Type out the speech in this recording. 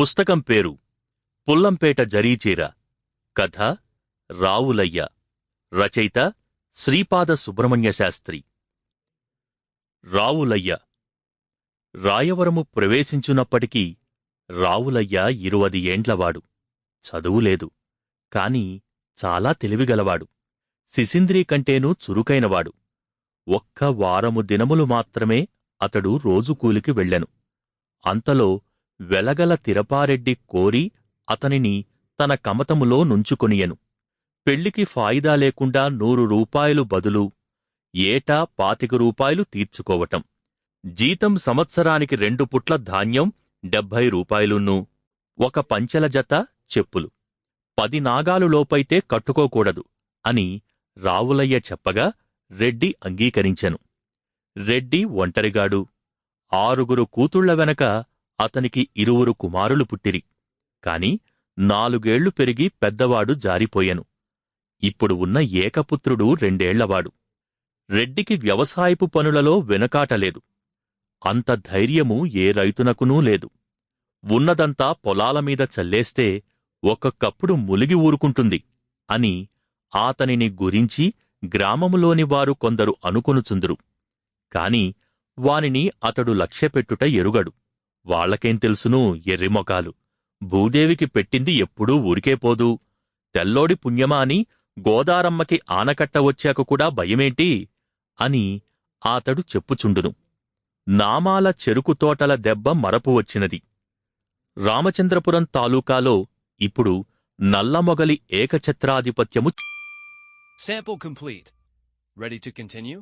పుస్తకం పేరు పుల్లంపేట జరీచీర. కథ రావులయ్య. రచయిత శ్రీపాద సుబ్రహ్మణ్య శాస్త్రి. రావులయ్య. రాయవరము ప్రవేశించున్నప్పటికీ రావులయ్య ఇరువది ఏండ్లవాడు. చదువులేదు కాని చాలా తెలివిగలవాడు. శిశింద్రి కంటేనూ చురుకైనవాడు. ఒక్క వారము దినములు మాత్రమే అతడు రోజు కూలికి వెళ్ళెను. అంతలో వెలగల తిరపారెడ్డి కోరి అతనిని తన కమతములో నుంచుకొనియెను. పెళ్ళికి ఫాయిదా లేకుండా నూరు రూపాయలు బదులు ఏటా పాతిక రూపాయలు తీర్చుకోవటం. జీతం సంవత్సరానికి రెండు పుట్ల ధాన్యం డెబ్భై రూపాయలున్నూ ఒక పంచెల జత చెప్పులు. పది నాగాలు లోపైతే కట్టుకోకూడదు అని రావులయ్య చెప్పగా రెడ్డి అంగీకరించెను. రెడ్డి ఒంటరిగాడు. ఆరుగురు కూతుళ్ళ వెనక అతనికి ఇరువురు కుమారులు పుట్టిరి. కాని నాలుగేళ్ళు పెరిగి పెద్దవాడు జారిపోయెను. ఇప్పుడు ఉన్న ఏకపుత్రుడు రెండేళ్ళవాడు. రెడ్డికి వ్యవసాయపు పనులలో వెనుకాటలేదు అంత ధైర్యము ఏ రైతునకునూ లేదు. ఉన్నదంతా పొలాలమీద చల్లేస్తే ఒక్కొక్కప్పుడు ములిగి ఊరుకుంటుంది అని ఆతనిని గురించి గ్రామములోని వారు కొందరు అనుకొనుచుందురు. కాని వానిని అతడు లక్ష్యపెట్టుట ఎరుగడు. వాళ్ళకేం తెలుసును ఎర్రిమొకాలు భూదేవికి పెట్టింది ఎప్పుడూ ఊరికే పోదు. తెల్లోడి పుణ్యమా అని గోదారమ్మకి ఆనకట్ట వచ్చాక కూడా భయమేంటి? అని ఆతడు చెప్పుచుండును. నామాల చెరుకు తోటల దెబ్బ మరపు వచ్చినది. రామచంద్రపురం తాలూకాలో ఇప్పుడు నల్లమొగలి ఏకఛత్రాధిపత్యము Sample complete. Ready to continue?